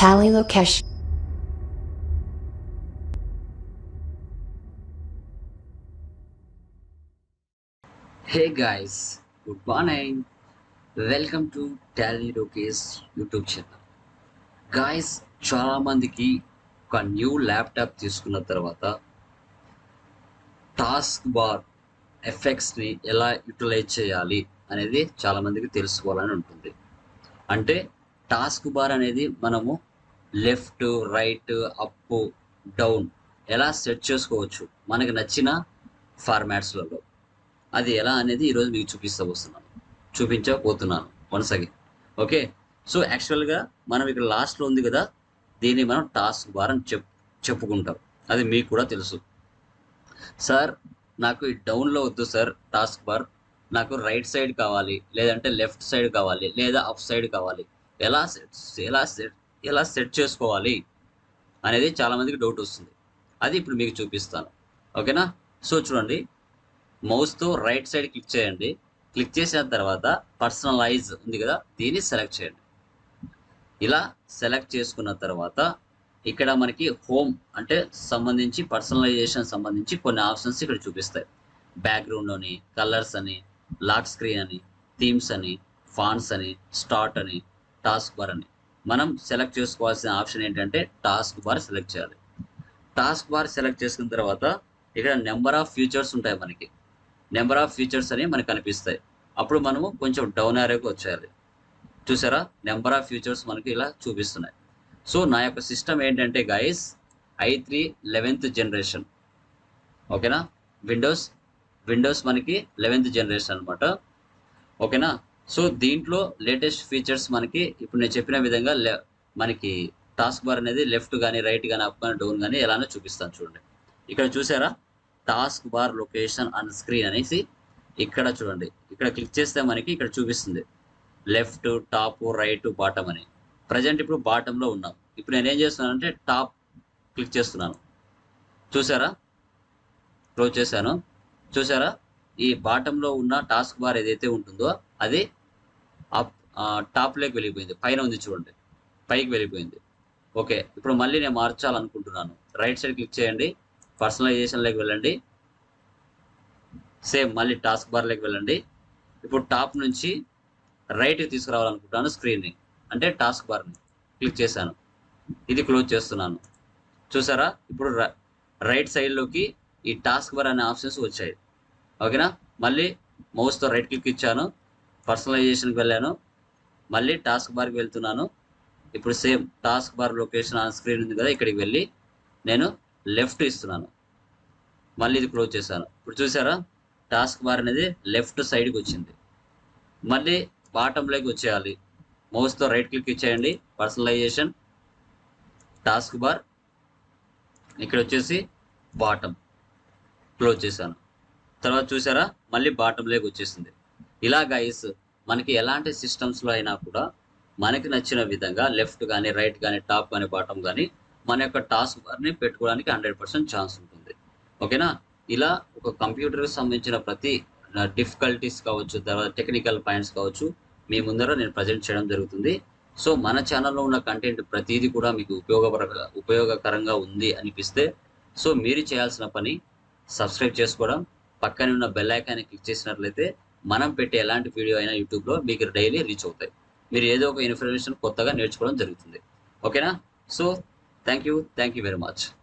Tally location. Hey guys good morning welcome to Tally రోకేస్ YouTube channel guys చాలామందికి ఒక new laptop తీసుకున్న తర్వాత task bar ఎఫెక్ట్స్ని ఎలా utilise చేయాలి అనేది చాలామందికి తెలుసుకోవాలని ఉంటుంది. అంటే టాస్క్ బార్ అనేది మనము లెఫ్ట్ రైట్ అప్ డౌన్ ఎలా సెట్ చేసుకోవచ్చు? మనకు నచ్చిన ఫార్మాట్స్లలో అది ఎలా అనేది ఈరోజు మీకు చూపిస్తా వస్తున్నాను. చూపించబోతున్నాను వన్స్ అగైన్. ఓకే? సో యాక్చువల్గా మనం ఇక్కడ లాస్ట్లో ఉంది కదా దీన్ని మనం టాస్క్ బార్ అని చెప్ చెప్పుకుంటాం. అది మీకు కూడా తెలుసు. సార్ నాకు ఈ డౌన్లో వద్దు సార్ టాస్క్ బార్ నాకు రైట్ సైడ్ కావాలి లేదంటే లెఫ్ట్ సైడ్ కావాలి లేదా అప్ సైడ్ కావాలి. ఎలా సెట్ ఎలా సెట్ ఎలా సెట్ చేసుకోవాలి అనేది చాలామందికి డౌట్ వస్తుంది. అది ఇప్పుడు మీకు చూపిస్తాను. ఓకేనా? సో చూడండి. మౌస్తో రైట్ సైడ్ క్లిక్ చేయండి. క్లిక్ చేసిన తర్వాత పర్సనలైజ్ ఉంది కదా దీన్ని సెలెక్ట్ చేయండి. ఇలా సెలెక్ట్ చేసుకున్న తర్వాత ఇక్కడ మనకి హోమ్ అంటే సంబంధించి పర్సనలైజేషన్ సంబంధించి కొన్ని ఆప్షన్స్ ఇక్కడ చూపిస్తాయి. బ్యాక్గ్రౌండ్ అని కలర్స్ అని లాక్ స్క్రీన్ అని థీమ్స్ అని ఫాన్స్ అని స్టార్ట్ అని టాస్క్ బార్ అని. మనం సెలెక్ట్ చేసుకోవాల్సిన ఆప్షన్ ఏంటంటే టాస్క్ బార్ సెలెక్ట్ చేయాలి. టాస్క్ బార్ సెలెక్ట్ చేసుకున్న తర్వాత ఇక్కడ నెంబర్ ఆఫ్ ఫీచర్స్ ఉంటాయి మనకి. నెంబర్ ఆఫ్ ఫీచర్స్ అనేవి మనకు కనిపిస్తాయి. అప్పుడు మనము కొంచెం డౌన్ ఏరియాకి వచ్చేయాలి. చూసారా? నెంబర్ ఆఫ్ ఫీచర్స్ మనకి ఇలా చూపిస్తున్నాయి. సో నా యొక్క సిస్టమ్ ఏంటంటే guys I three eleventh generation ఓకేనా విండోస్ విండోస్ మనకి లెవెన్త్ జనరేషన్ అనమాట ఓకేనా సో దీంట్లో లేటెస్ట్ ఫీచర్స్ మనకి ఇప్పుడు నేను చెప్పిన విధంగా మనకి టాస్క్ బార్ అనేది లెఫ్ట్ కానీ రైట్ కానీ అప్ కానీ డౌన్ కానీ ఎలానో చూపిస్తాను చూడండి. ఇక్కడ చూసారా? Task bar location on screen అనేసి ఇక్కడ చూడండి. ఇక్కడ క్లిక్ చేస్తే మనకి ఇక్కడ చూపిస్తుంది. లెఫ్ట్ టాప్ రైట్ బాటమ్ అని. ప్రజెంట్ ఇప్పుడు బాటంలో ఉన్నాం. ఇప్పుడు నేను ఏం చేస్తున్నానంటే టాప్ క్లిక్ చేస్తున్నాను. చూసారా? క్లోజ్ చేశాను. చూసారా? ఈ బాటంలో ఉన్న టాస్క్ బార్ ఏదైతే ఉంటుందో అది అప్ టాప్లోకి వెళ్ళిపోయింది పైన ఉంది చూడండి. పైకి వెళ్ళిపోయింది ఓకే ఇప్పుడు మళ్ళీ నేను మార్చాలనుకుంటున్నాను. రైట్ సైడ్ క్లిక్ చేయండి. పర్సనలైజేషన్లోకి వెళ్ళండి. సేమ్ మళ్ళీ టాస్క్ బార్లోకి వెళ్ళండి. ఇప్పుడు టాప్ నుంచి రైట్కి తీసుకురావాలనుకుంటున్నాను స్క్రీన్ని అంటే టాస్క్ బార్ని క్లిక్ చేశాను. ఇది క్లోజ్ చేస్తున్నాను. చూసారా? ఇప్పుడు రైట్ సైడ్లోకి ఈ టాస్క్ బార్ అనే ఆప్షన్స్ వచ్చాయి. ఓకేనా మళ్ళీ మౌస్తో రైట్ క్లిక్ ఇచ్చాను. పర్సనలైజేషన్కి వెళ్ళాను. మళ్ళీ టాస్క్ బార్కి వెళ్తున్నాను. ఇప్పుడు same task bar location on screen ఉంది కదా ఇక్కడికి వెళ్ళి నేను లెఫ్ట్ ఇస్తున్నాను. మళ్ళీ ఇది క్లోజ్ చేశాను. ఇప్పుడు చూసారా? టాస్క్ బార్ అనేది లెఫ్ట్ సైడ్కి వచ్చింది. మళ్ళీ బాటంలోకి వచ్చేయాలి. మౌస్తో రైట్ క్లిక్ ఇచ్చేయండి. పర్సనలైజేషన్ టాస్క్ బార్ ఇక్కడ వచ్చేసి బాటం క్లోజ్ చేశాను. తర్వాత చూసారా? మళ్ళీ బాటంలోకి వచ్చేసింది. ఇలా గైస్ మనకి ఎలాంటి సిస్టమ్స్లో అయినా కూడా మనకి నచ్చిన విధంగా లెఫ్ట్ కానీ రైట్ కానీ టాప్ కానీ బాటమ్ కానీ మన యొక్క టాస్క్ బార్ని పెట్టుకోవడానికి హండ్రెడ్ పర్సెంట్ ఛాన్స్ ఉంటుంది. ఓకేనా ఇలా ఒక కంప్యూటర్కి సంబంధించిన ప్రతి డిఫికల్టీస్ కావచ్చు తర్వాత టెక్నికల్ పాయింట్స్ కావచ్చు మీ ముందర నేను ప్రజెంట్ చేయడం జరుగుతుంది. సో మన ఛానల్లో ఉన్న కంటెంట్ ప్రతిదీ కూడా మీకు ఉపయోగపర ఉపయోగకరంగా ఉంది అనిపిస్తే సో మీరు చేయాల్సిన పని సబ్స్క్రైబ్ చేసుకోవడం పక్కనే ఉన్న బెల్ ఐకాన్ని క్లిక్ చేసినట్లయితే మనం పెట్టే ఎలాంటి వీడియో అయినా యూట్యూబ్లో మీకు డైలీ రీచ్ అవుతాయి. మీరు ఏదో ఒక ఇన్ఫర్మేషన్ కొత్తగా నేర్చుకోవడం జరుగుతుంది. ఓకేనా? So thank you thank you very much